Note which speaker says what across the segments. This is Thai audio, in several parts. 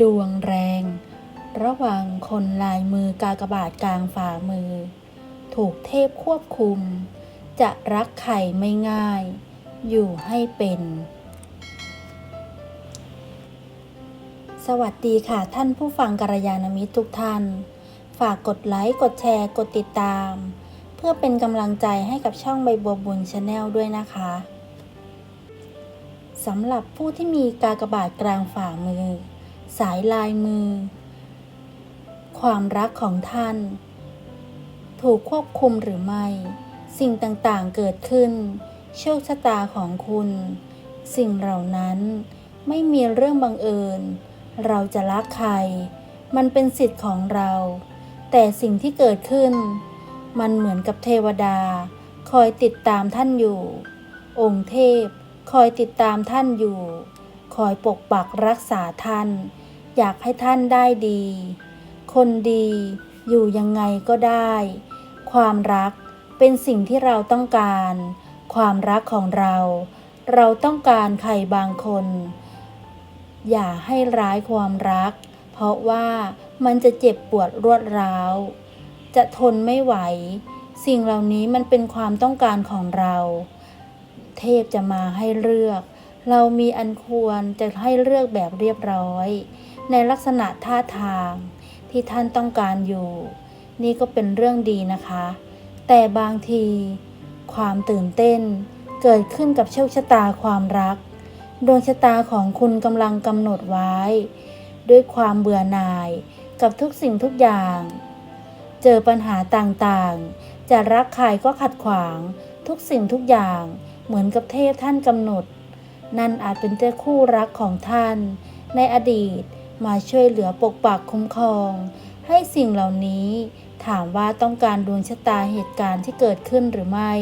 Speaker 1: ดวงแรง ระหว่างคนลายมือกากบาทกลางฝ่ามือ ถูกเทพควบคุม จะรักใครไม่ง่าย อยู่ให้เป็น สวัสดีค่ะท่านผู้ฟังกัลยาณมิตรทุกท่าน ฝากกดไลค์ กดแชร์ กดติดตาม เพื่อเป็นกำลังใจให้กับช่องใบบัวบุญชาแนลด้วยนะคะสำหรับผู้ที่มีกากบาทกลางฝ่ามือ สายลายมือ ความรักของท่าน ถูกควบคุมหรือไม่ สิ่งต่างๆเกิดขึ้น โชคชะตาของคุณ สิ่งเหล่านั้นไม่มีเรื่องบังเอิญ เราจะรักใคร มันเป็นสิทธิ์ของเรา แต่สิ่งที่เกิดขึ้น มันเหมือนกับเทวดา คอยติดตามท่านอยู่ องค์เทพ คอยติดตามท่านอยู่ คอยปกปักรักษาท่าน อยากให้ท่านได้ดี คนดีอยู่ยังไงก็ได้ ความรักเป็นสิ่งที่เราต้องการ ความรักของเรา เราต้องการใครบางคน อย่าให้ร้ายความรัก เพราะว่ามันจะเจ็บปวดรวดร้าว จะทนไม่ไหว สิ่งเหล่านี้มันเป็นความต้องการของเรา เทพจะมาให้เลือก เรามีอันควรจะให้เลือกแบบเรียบร้อย ในลักษณะท่าทางที่ท่านต้องการอยู่ นี่ก็เป็นเรื่องดีนะคะ แต่บางที ความตื่นเต้นเกิดขึ้นกับโชคชะตาความรัก ดวงชะตาของคุณกำลังกำหนดไว้ ด้วยความเบื่อหน่ายกับทุกสิ่งทุกอย่าง เจอปัญหาต่างๆ จะรักใครก็ขัดขวางทุกสิ่งทุกอย่างเหมือนกับเทพท่านกำหนด นั่นอาจเป็นเจ้าคู่รักของท่าน ในอดีต มาช่วยเหลือปกปักคุ้มครอง ให้สิ่งเหล่านี้ถามว่าต้องการดวงชะตาเหตุการณ์ที่เกิดขึ้นหรือไม่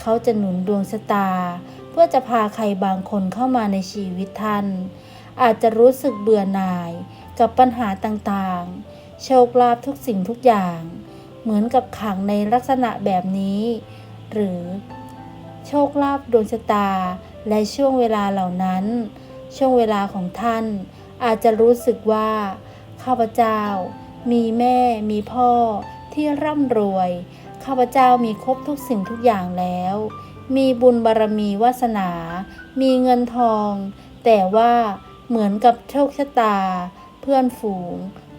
Speaker 1: เขาจะหนุนดวงชะตา เพื่อจะพาใครบางคนเข้ามาในชีวิตท่าน อาจจะรู้สึกเบื่อหน่ายกับปัญหาต่างๆ โชคลาภทุกสิ่งทุกอย่าง เหมือนกับขังในลักษณะแบบนี้ หรือ โชคลาภดวงชะตา และช่วงเวลาเหล่านั้น ช่วงเวลาของท่าน อาจจะรู้สึกว่า ข้าพเจ้า มีแม่มีพ่อที่ร่ำรวย ข้าพเจ้ามีครบทุกสิ่งทุกอย่างแล้ว มีบุญบารมีวาสนา มีเงินทอง แต่ว่าเหมือนกับโชคชะตา เพื่อนฝูง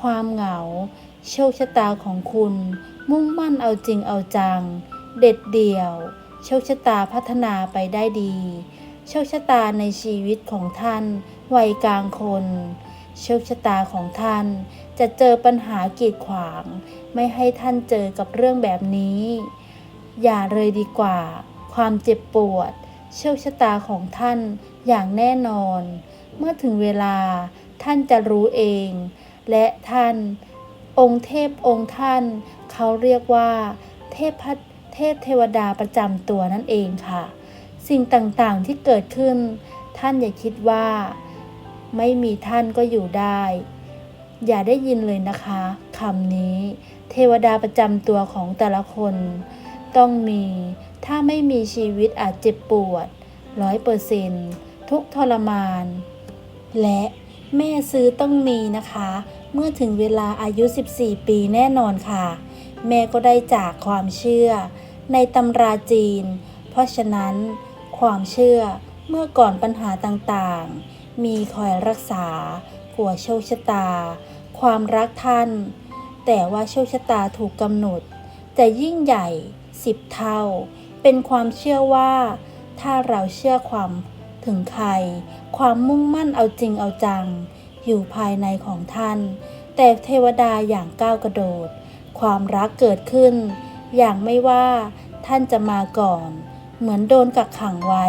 Speaker 1: ความเหงา โชคชะตาของคุณ มุ่งมั่นเอาจริงเอาจัง เด็ดเดี่ยว โชคชะตาพัฒนาไปได้ดี โชคชะตาในชีวิตของท่าน วัยกลางคน โชคชะตาของท่านจะเจอปัญหากีดขวาง ไม่ให้ท่านเจอกับเรื่องแบบนี้ อย่าเลยดีกว่า ความเจ็บปวด โชคชะตาของท่านอย่างแน่นอน เมื่อถึงเวลาท่านจะรู้เอง และท่าน องค์เทพองค์ท่าน เขาเรียกว่า เทพพัทเทพเทวดาประจำตัวนั่นเองค่ะ สิ่งต่างๆที่เกิดขึ้น ท่านอย่าคิดว่า ไม่มีท่านก็อยู่ได้ อย่าได้ยินเลยนะคะคำนี้ เทวดาประจำตัวของแต่ละคน ต้องมี ถ้าไม่มีชีวิตอาจเจ็บปวดร้อยเปอร์เซนทุกทรมาน และแม่ซื้อต้องมีนะคะ เมื่อถึงเวลาอายุ 14 ปีแน่นอนค่ะ แม่ก็ได้จากความเชื่อ ในตำราจีน เพราะฉะนั้น ความเชื่อเมื่อก่อนปัญหาต่างๆ มีคอยรักษาผัวโชคชะตา ความรักท่าน แต่ว่าโชคชะตาถูกกำหนดจะยิ่งใหญ่สิบเท่า เป็นความเชื่อว่า ถ้าเราเชื่อความถึงใคร ความมุ่งมั่นเอาจริงเอาจัง อยู่ภายในของท่าน แต่เทวดาอย่างก้าวกระโดด ความรักเกิดขึ้น อย่างไม่ว่าท่านจะมาก่อน เหมือนโดนกักขังไว้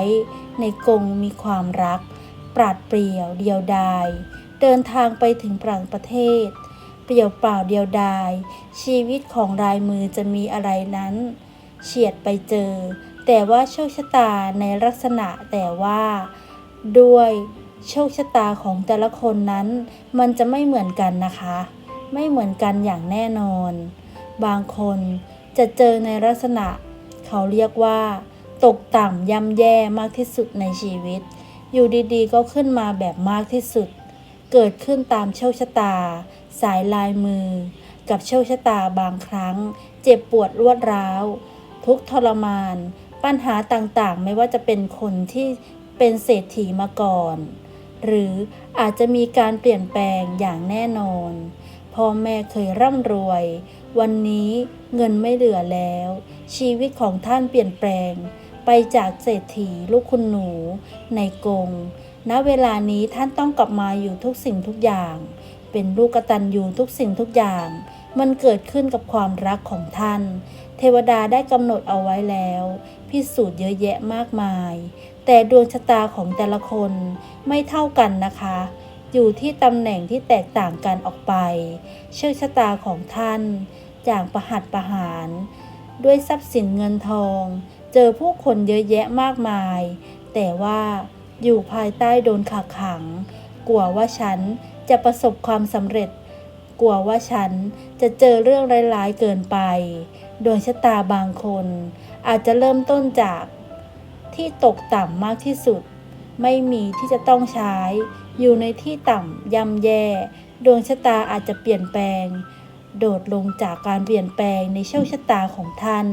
Speaker 1: ในกรงมีความรัก ปราดเปรี่ยวเดียวดาย เดินทางไปถึงปรางประเทศ เปลี่ยวเปล่าเดียวดาย ชีวิตของรายมือจะมีอะไรนั้น เฉียดไปเจอ แต่ว่าโชคชะตาในลักษณะแต่ว่า ด้วยโชคชะตาของแต่ละคนนั้น มันจะไม่เหมือนกันนะคะ ไม่เหมือนกันอย่างแน่นอน บางคนจะเจอในลักษณะ เขาเรียกว่า ตกต่ำย่ำแย่มากที่สุดในชีวิต อยู่ดีๆ ก็ขึ้นมาแบบมากที่สุด เกิดขึ้นตามโชคชะตา สายลายมือ กับโชคชะตาบางครั้ง เจ็บปวดรวดร้าว ทุกทรมาน ปัญหาต่างๆ ไม่ว่าจะเป็นคนที่เป็นเศรษฐีมาก่อน หรืออาจจะมีการเปลี่ยนแปลงอย่างแน่นอน พ่อแม่เคยร่ำรวย วันนี้เงินไม่เหลือแล้ว ชีวิตของท่านเปลี่ยนแปลง ไปจากเศรษฐีลูกคุณหนูในกรงณเวลานี้ท่านต้องกลับมาอยู่ทุกสิ่งทุกอย่าง เป็นลูกกตัญญูทุกสิ่งทุกอย่าง มันเกิดขึ้นกับความรักของท่าน เทวดาได้กำหนดเอาไว้แล้ว พิสูจน์เยอะแยะมากมาย แต่ดวงชะตาของแต่ละคนไม่เท่ากันนะคะ อยู่ที่ตำแหน่งที่แตกต่างกันออกไปโชคชะตาของท่านอย่างประหัตประหาร ด้วยทรัพย์สินเงินทอง เจอผู้คนเยอะแยะมากมาย แต่ว่าอยู่ภายใต้โดนขักขัง กลัวว่าฉันจะประสบความสำเร็จ กลัวว่าฉันจะเจอเรื่องร้ายๆเกินไป ดวงชะตาบางคน อาจจะเริ่มต้นจากที่ตกต่ำมากที่สุด ไม่มีที่จะต้องใช้ อยู่ในที่ต่ำย่ำแย่ ดวงชะตาอาจจะเปลี่ยนแปลง โดดลงจากการเปลี่ยนแปลงในโชคชะตาของท่าน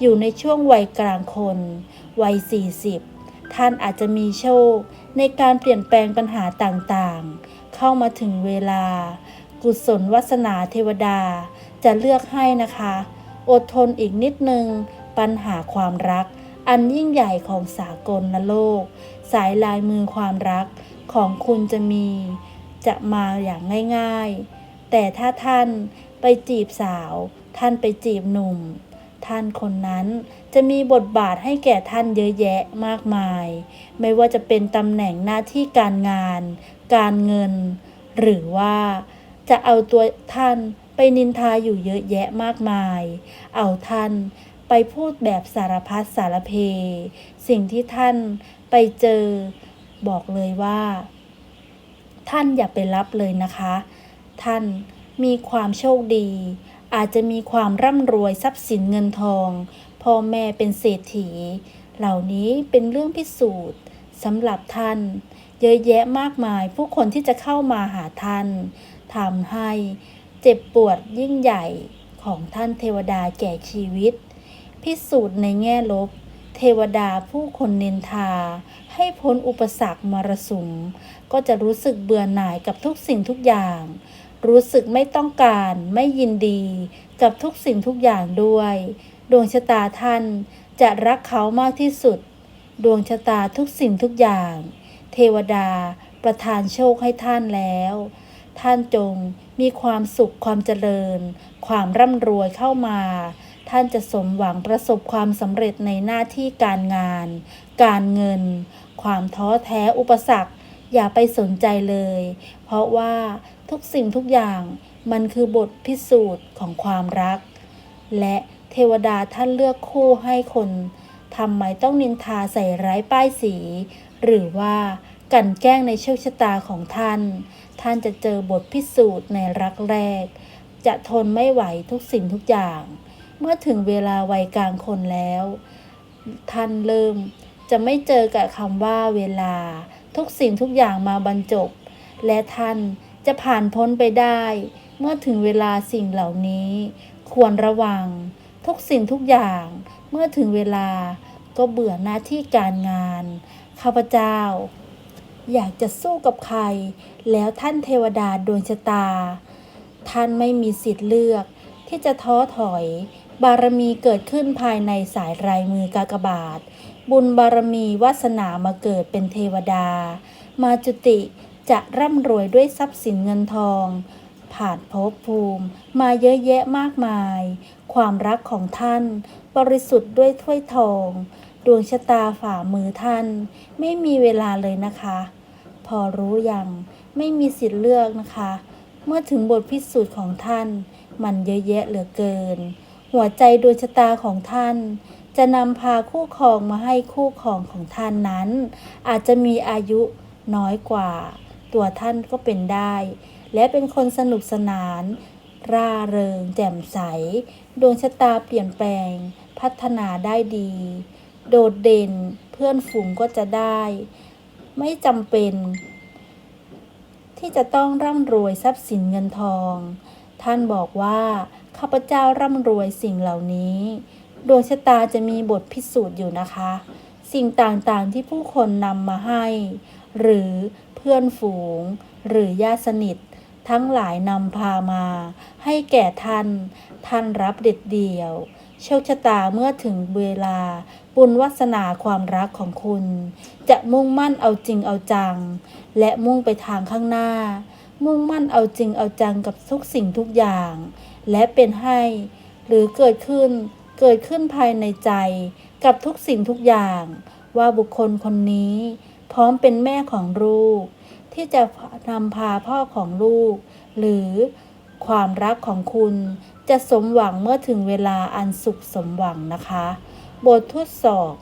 Speaker 1: อยู่ในช่วงวัยกลางคน วัย 40 ท่านอาจจะมีโชคในการเปลี่ยนแปลงปัญหาต่างๆ เข้ามาถึงเวลา กุศลวาสนาเทวดา จะเลือกให้นะคะ อดทนอีกนิดนึง ปัญหาความรัก อันยิ่งใหญ่ของสากลโลก สายลายมือความรักของคุณจะมี จะมาอย่างง่าย ๆ แต่ถ้าท่าน ไปจีบสาว ท่านไปจีบหนุ่ม ท่านคนนั้นจะมีบทบาทให้แก่ท่านเยอะแยะมากมาย ไม่ว่าจะเป็นตำแหน่งหน้าที่การงาน การเงิน หรือว่าจะเอาตัวท่านไปนินทาอยู่เยอะแยะมากมาย เอาท่านไปพูดแบบสารพัดสารเพ สิ่งที่ท่านไปเจอ บอกเลยว่า ท่านอย่าไปรับเลยนะคะ ท่าน มีความโชคดี อาจจะมีความร่ำรวยทรัพย์สินเงินทอง พ่อแม่เป็นเศรษฐี เหล่านี้เป็นเรื่องพิสูจน์สำหรับท่าน เยอะแยะมากมายผู้คนที่จะเข้ามาหาท่านทำให้เจ็บปวดยิ่งใหญ่ของท่านเทวดาแก่ชีวิต พิสูจน์ในแง่ลบ เทวดาผู้คนนินทา ให้พ้นอุปสรรคมรสุม ก็จะรู้สึกเบื่อหน่ายกับทุกสิ่งทุกอย่าง รู้สึกไม่ต้องการไม่ยินดี กับทุกสิ่งทุกอย่างด้วย ดวงชะตาท่านจะรักเขามากที่สุด ดวงชะตาทุกสิ่งทุกอย่าง เทวดาประทานโชคให้ท่านแล้ว ท่านจงมีความสุขความเจริญ ความร่ำรวยเข้ามา ท่านจะสมหวังประสบความสำเร็จในหน้าที่การงาน การเงิน ความท้อแท้อุปสรรค อย่าไปสนใจเลย เพราะว่าทุกสิ่งทุกอย่างมันคือบทพิสูจน์ของความรัก และเทวดาท่านเลือกคู่ให้คนทำไมต้องนินทาใส่ร้ายป้ายสี หรือว่ากันแกล้งในโชคชะตาของท่าน ท่านจะเจอบทพิสูจน์ในรักแรก จะทนไม่ไหวทุกสิ่งทุกอย่าง เมื่อถึงเวลาวัยกลางคนแล้ว ท่านเริ่มจะไม่เจอกับคำว่าเวลา ทุกสิ่งทุกอย่างมาบรรจบ และท่านจะผ่านพ้นไปได้ เมื่อถึงเวลาสิ่งเหล่านี้ ควรระวัง ทุกสิ่งทุกอย่าง เมื่อถึงเวลาก็เบื่อหน้าที่การงาน ข้าพเจ้า อยากจะสู้กับใคร แล้วท่านเทวดาดวงชะตา ท่านไม่มีสิทธิ์เลือกที่จะท้อถอย บารมีเกิดขึ้นภายในสายรายมือกากบาท บุญบารมีวาสนามาเกิดเป็นเทวดา มาจุติจะร่ำรวยด้วยทรัพย์สินเงินทอง ผ่านภพภูมิ มาเยอะแยะมากมาย ความรักของท่าน บริสุทธิ์ด้วยถ้วยทอง ดวงชะตาฝ่ามือท่าน ไม่มีเวลาเลยนะคะ พอรู้ยังไม่มีสิทธิ์เลือกนะคะ เมื่อถึงบทพิสูจน์ของท่าน มันเยอะแยะเหลือเกิน หัวใจดวงชะตาของท่าน จะนำพาคู่ครองมาให้คู่ครองของท่านนั้น อาจจะมีอายุน้อยกว่า ตัวท่านก็เป็นได้ และเป็นคนสนุกสนาน ร่าเริง แจ่มใส ดวงชะตาเปลี่ยนแปลง พัฒนาได้ดี โดดเด่นเพื่อนฝูงก็จะได้ ไม่จำเป็น ที่จะต้องร่ำรวยทรัพย์สินเงินทอง ท่านบอกว่าข้าพเจ้าร่ำรวยสิ่งเหล่านี้ ดวงชะตาจะมีบทพิสูจน์อยู่นะคะ สิ่งต่างๆที่ผู้คนนำมาให้ หรือเพื่อนฝูง หรือญาติสนิท ทั้งหลายนำพามา ให้แก่ท่าน ท่านรับเด็ดเดี่ยว โชคชะตาเมื่อถึงเวลา บุญวาสนาความรักของคุณ จะมุ่งมั่นเอาจริงเอาจัง และมุ่งไปทางข้างหน้า มุ่งมั่นเอาจริงเอาจังกับทุกสิ่งทุกอย่าง และเป็นให้ หรือเกิดขึ้น เกิดขึ้นภายในใจกับทุกสิ่งทุกอย่าง ว่าบุคคลคนนี้ พร้อมเป็นแม่ของลูก ที่จะนำพาพ่อของลูก หรือความรักของคุณจะสมหวังเมื่อถึงเวลาอันสุขสมหวังนะคะ บททดสอบ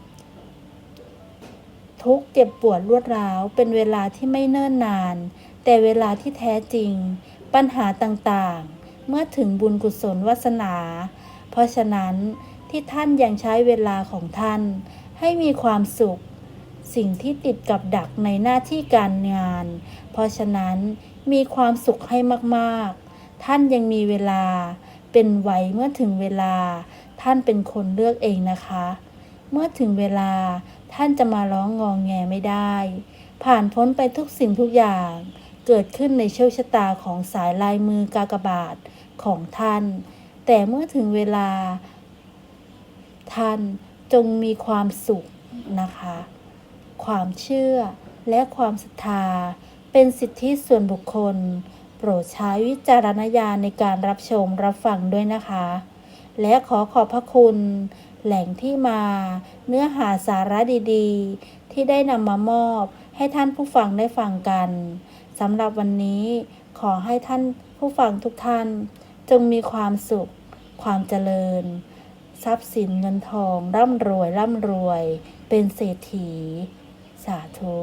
Speaker 1: ทุกเจ็บปวดรวดร้าว เป็นเวลาที่ไม่เนิ่นนาน แต่เวลาที่แท้จริง ปัญหาต่างๆ เมื่อถึงบุญกุศลวาสนา เพราะฉะนั้น ที่ท่านยังใช้เวลาของท่าน ให้มีความสุข สิ่งที่ติดกับดักในหน้าที่การงาน เพราะฉะนั้นมีความสุขให้มากๆ ท่านยังมีเวลา เป็นไวเมื่อถึงเวลา ท่านเป็นคนเลือกเองนะคะ เมื่อถึงเวลาท่านจะมาร้องงองแงไม่ได้ ผ่านพ้นไปทุกสิ่งทุกอย่าง เกิดขึ้นในโชคชะตาของสายลายมือกากบาทของท่าน แต่เมื่อถึงเวลา ท่านจงมีความสุขนะคะ ความเชื่อและความศรัทธาเป็นสิทธิส่วนบุคคล โปรดใช้วิจารณญาณในการรับชมรับฟังด้วยนะคะ และขอขอบพระคุณ แหล่งที่มาเนื้อหาสาระดีๆ ที่ได้นำมามอบให้ท่านผู้ฟังได้ฟังกันสำหรับวันนี้ขอให้ท่านผู้ฟังทุกท่าน จงมีความสุข ความเจริญ ทรัพย์สินเงินทองร่ำรวยร่ำรวย เป็นเศรษฐี สาธุ